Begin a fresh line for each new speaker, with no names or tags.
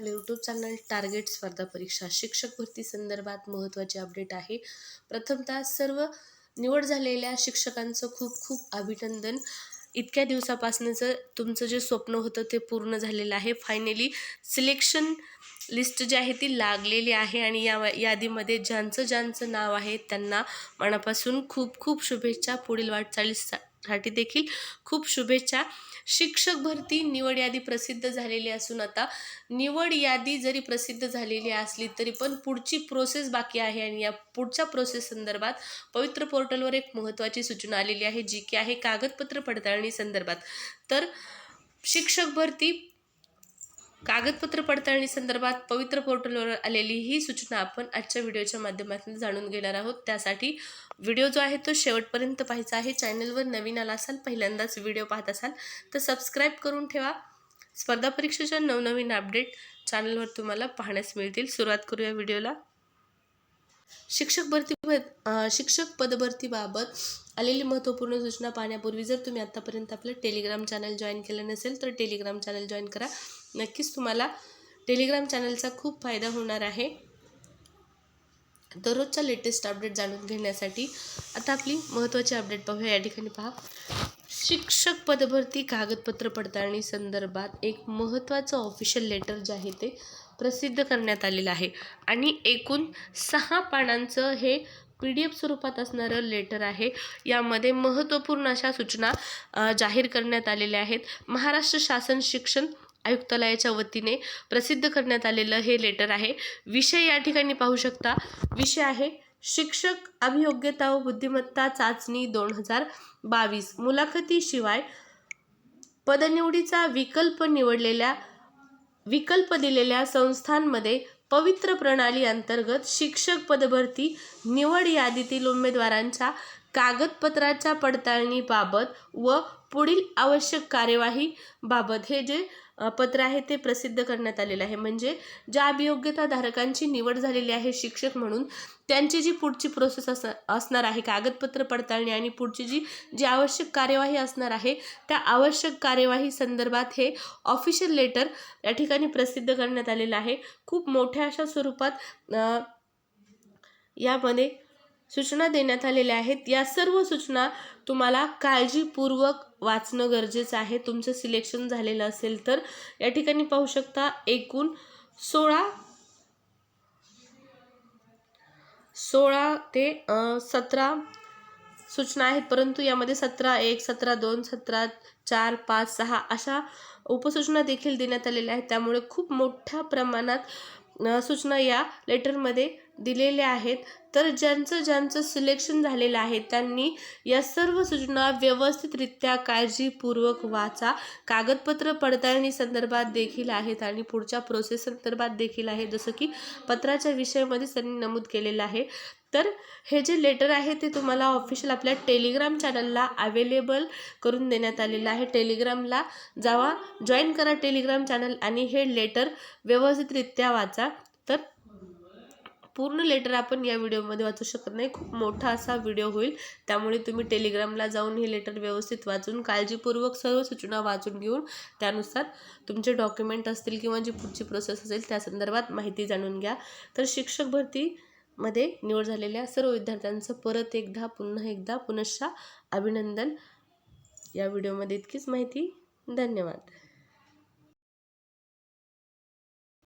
आपल्या YouTube channel target स्पर्धा परीक्षा. शिक्षक भरती संदर्भात महत्त्वाचे अपडेट आहे. प्रथमतः सर्व निवड झालेल्या शिक्षकांचं खूप खूप अभिनंदन. इतक्या दिवसापासूनचं तुमचं जे स्वप्न होतं ते पूर्ण झालेलं आहे. फायनली सिलेक्शन लिस्ट जी आहे ती लागलेली आहे आणि या यादीमध्ये ज्यांचं ज्यांचं नाव आहे त्यांना मनापासून खूप खूप शुभेच्छा. पुढील साठी देखील खूप शुभेच्छा. शिक्षक भरती निवड यादी प्रसिद्ध झालेली असून आता निवड यादी जरी प्रसिद्ध झालेली असली तरी पण पुढची प्रोसेस बाकी आहे आणि या पुढच्या प्रोसेस संदर्भात पवित्र पोर्टलवर एक महत्त्वाची सूचना आलेली आहे जी की आहे कागदपत्र पडताळणी संदर्भात. तर शिक्षक भरती कागदपत्र पडताळणी संदर्भात पवित्र पोर्टलवर आलेली ही सूचना आपण आजच्या व्हिडिओच्या माध्यमातून जाणून घेणार आहोत. त्यासाठी व्हिडिओ जो आहे तो शेवटपर्यंत पाहायचा आहे. चॅनलवर नवीन आला असाल पहिल्यांदाच व्हिडिओ पाहत असाल तर सबस्क्राईब करून ठेवा. स्पर्धा परीक्षेच्या नवनवीन अपडेट चॅनलवर तुम्हाला पाहण्यास मिळतील. सुरुवात करूया व्हिडिओला. शिक्षक भरती शिक्षक पदभरतीबाबत आलेली महत्त्वपूर्ण सूचना पाहण्यापूर्वी जर तुम्ही आत्तापर्यंत आपलं टेलिग्राम चॅनल जॉईन केलं नसेल तर टेलिग्राम चॅनल जॉईन करा. नक्कीच तुम्हाला टेलिग्राम चॅनलचा खूप फायदा होणार आहे. दररोजच्या लेटेस्ट अपडेट जाणून घेण्यासाठी आता आपली महत्त्वाची अपडेट पाहूया. या ठिकाणी पहा. शिक्षक पदभरती कागदपत्र पडताळणी संदर्भात एक महत्त्वाचं ऑफिशियल लेटर जे आहे ते प्रसिद्ध करण्यात आलेलं आहे. आणि एकूण सहा पानांचं हे पी डी एफ स्वरूपात असणारं लेटर आहे. यामध्ये महत्त्वपूर्ण अशा सूचना जाहीर करण्यात आलेल्या आहेत. महाराष्ट्र शासन शिक्षण आयुक्तालयाच्या वतीने प्रसिद्ध करण्यात आलेलं हे लेटर आहे. विषय या ठिकाणी पाहू शकता. विषय आहे शिक्षक अभियोग्यता व बुद्धिमत्ता चाचणी दोन हजार बावीस. मुलाखतीशिवाय पदनिवडीचा विकल्प निवडलेल्या विकल्प दिलेल्या संस्थांमध्ये पवित्र प्रणाली अंतर्गत शिक्षक पदभरती निवड यादीतील उमेदवारांच्या कागदपत्राच्या पडताळणीबाबत व पुढील आवश्यक कार्यवाही बाबत हे जे पत्र आहे ते प्रसिद्ध करण्यात आलेलं आहे. म्हणजे ज्या अभियोग्यता धारकांची निवड झालेली आहे शिक्षक म्हणून त्यांची जी पुढची प्रोसेस अस असणार आहे कागदपत्र पडताळणी आणि पुढची जी जी आवश्यक कार्यवाही असणार आहे त्या आवश्यक कार्यवाही संदर्भात हे ऑफिशियल लेटर या ठिकाणी प्रसिद्ध करण्यात आलेलं आहे. खूप मोठ्या अशा स्वरूपात यामध्ये सूचना देण्यात आलेल्या आहेत. या सर्व सूचना तुम्हाला काळजीपूर्वक वाचणं गरजेचं आहे. तुमचं सिलेक्शन झालेलं असेल तर या ठिकाणी पाहू शकता एकूण सोळा सोळा ते सतरा सूचना आहेत. परंतु यामध्ये सतरा एक सतरा दोन सतरा चार पाच सहा अशा उपसूचना देखील देण्यात आलेल्या आहेत. त्यामुळे खूप मोठ्या प्रमाणात सूचना या लेटरमध्ये दिलेल्या आहेत. तर ज्यांचं ज्यांचं सिलेक्शन झालेलं आहे त्यांनी या सर्व सूचना व्यवस्थितरित्या काळजीपूर्वक वाचा. कागदपत्र पडताळणी संदर्भात देखील आहेत आणि पुढच्या प्रोसेस संदर्भात देखील आहे जसं की पत्राच्या विषयामध्ये त्यांनी नमूद केलेलं आहे. तर हे जे लेटर आहे ते तुम्हाला ऑफिशियल आपल्या टेलिग्राम चॅनलला अवेलेबल करून देण्यात आलेलं आहे. टेलिग्रामला जावा जॉईन करा टेलिग्राम चॅनल आणि हे लेटर व्यवस्थितरित्या वाचा. तर पूर्ण लेटर आपण या व्हिडिओमध्ये वाचू शकत नाही. खूप मोठा असा व्हिडिओ होईल. त्यामुळे तुम्ही टेलिग्रामला जाऊन हे लेटर व्यवस्थित वाचून काळजीपूर्वक सर्व सूचना वाचून घेऊन त्यानुसार तुमचे डॉक्युमेंट असतील किंवा जी पुढची प्रोसेस असेल त्या संदर्भात माहिती जाणून घ्या. तर शिक्षक भरतीमध्ये निवड झालेल्या सर्व विद्यार्थ्यांचं परत एकदा पुन्हा एकदा पुनश्च अभिनंदन. या व्हिडिओमध्ये इतकीच माहिती. धन्यवाद.